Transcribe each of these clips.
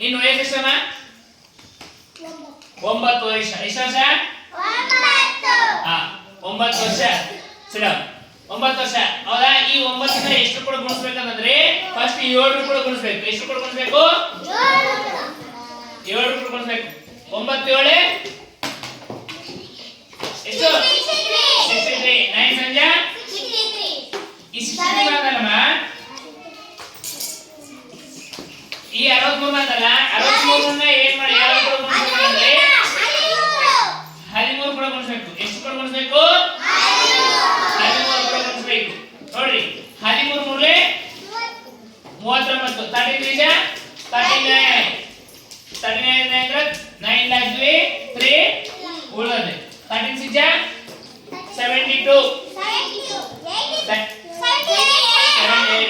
ನಿನ್ನ ವಯಸ್ಸು ಎಷ್ಟನ ಒಂಬತ್ತು ವರ್ಷ ಎಷ್ಟು ವರ್ಷ? ಒಂಬತ್ತು. ವರ್ಷ. ಸಿಡಮ್ ಒಂಬತ್ತು ವರ್ಷ. ಹೌದಾ? ಈ ಒಂಬತ್ತನ್ನ ಎಷ್ಟು ಕೂಡ ಗುಣಿಸ್ಬೇಕಂತಂದ್ರೆ ಫಸ್ಟ್ ಏಳು ಕೂಡ ಗುಣಿಸ್ಬೇಕು. ಎಷ್ಟು ಕೂಡ ಗುಣಿಸ್ಬೇಕು? ಏಳು. ಕೂಡ ಗುಣಿಸ್ಬೇಕು. ಒಂಬತ್ತು ಏಳೆ ಎಷ್ಟು ಸಿಕ್ಸ್ಟಿ ನೈನ್ ಸಂಜೆ ಈ ಸಿಕ್ಸ್ಟಿ ಬಂದಲ್ಲಮ್ಮ ಈ ಅರವತ್ ಅರವತ್ಮೂರನ್ನ ಏನ್ ಮಾಡಿ? ಯಾವ್ದು ಕೂಡ ಗುಣಿಸ್ಬೇಕಂದ್ರೆ ಹದಿಮೂರು ಕೂಡ ಗುಣಿಸ್ಬೇಕು. ಎಷ್ಟು ಕೂಡ ಗುಣಿಸ್ಬೇಕು? ಹದಿಮೂರು ಕೂಡ ಗುಣಿಸ್ಬೇಕು. ನೋಡ್ರಿ, ಹದಿಮೂರು ಮೂರ್ಲೆ ಮೂವತ್ತೊಂಬತ್ತು. Thirty three thirty nine thirty nine ಅಂದ್ರೆ nine lakh three ಉಳಿದದೆ thirty seventy two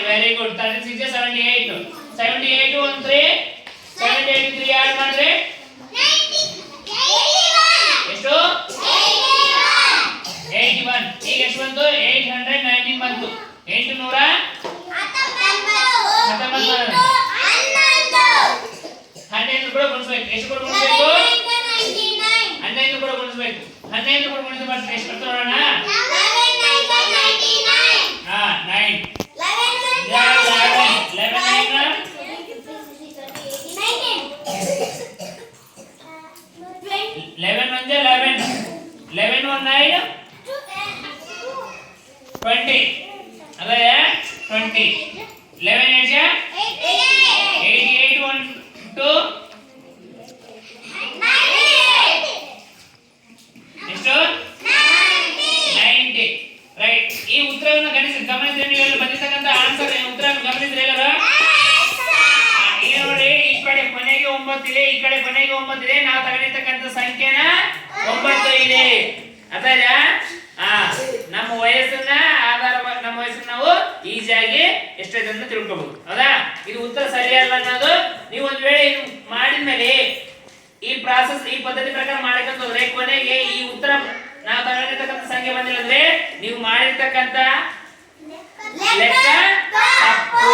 very good thirty six seventy eight seventy eight one three seventy eight three add ಮಾಡಿದ್ರೆ ಎಷ್ಟು ಏಯ್ಟಿ ಒನ್ ಈಗ ಎಷ್ಟು ಬಂತು ಏಟ್ ಹಂಡ್ರೆಡ್ ನೈನ್ಟೀನ್ ಬಂತು ಎಂಟು ನೂರ ಹದಿನೈದು ಕೂಡ ಗುಣಿಸ್ಬೇಕು ಎಷ್ಟು ಕೂಡ ಗುಣಿಸ್ಬೇಕು ಹದಿನೈದು ಕೂಡ ಗುಣಿಸ್ಬೇಕು ಹದಿನೈದು ಕೂಡ ಗುಣಿಸಿ ಬರ್ತಾರೆ ಎಷ್ಟು ಬರ್ತಾವೆ ನೋಡೋಣ ಹಾ ನೈನ್ ಲೆವೆನ್ ಲೆವೆನ್ ನೈನ್ ಅದೇ twenty eleven eight eighty eight one two ಎಷ್ಟು? ನೈಂಟಿ ರೈಟ್ ಈ ಉತ್ತರವನ್ನು ಗಮನಿಸಿ, ಗಮನಿಸಿದ್ರೆ ನೀವು ಬಂದಿರ್ತಕ್ಕಂಥ ಆನ್ಸರ್ ಉತ್ತರವನ್ನು ಈ ಕಡೆ ಕೊನೆಗೆ ಒಂಬತ್ತಿದೆ, ಈ ಕಡೆ ಕೊನೆಗೆ ಒಂಬತ್ತಿದೆ. ನಾವು ತಗೊಂಡಿರ್ತಕ್ಕಂಥ ಸಂಖ್ಯೆನ ಒಂಬತ್ತು ಇದೆ ಅರ್ಥಾಯ್ತಾ? ಆ, ನಮ್ಮ ವಯಸ್ಸನ್ನ ಈಸಿಯಾಗಿ ಎಷ್ಟೈತೆ ಅಂತ ತಿಳ್ಕೊಬಹುದು. ಹೌದಾ? ಇದು ಉತ್ತರ ಸರಿಯಲ್ಲ ಅನ್ನೋದು? ನೀವು ಒಂದ್ ವೇಳೆ ಇದು ಮಾಡಿದ್ಮೇಲೆ ಈ ಪ್ರಾಸೆಸ್ ಈ ಪದ್ಧತಿ ಪ್ರಕಾರ ಮಾಡಿಕೊಂಡು ಹೋದ್ರೆ ಕೊನೆಗೆ ಈ ಉತ್ತರ ನಾವು ತಗೊಂಡಿರ್ತಕ್ಕಂಥ ಸಂಖ್ಯೆ ಬಂದಿಲ್ಲ ಅಂದ್ರೆ ನೀವು ಮಾಡಿರ್ತಕ್ಕಂಥ ಲೆಕ್ಕ ತಪ್ಪು.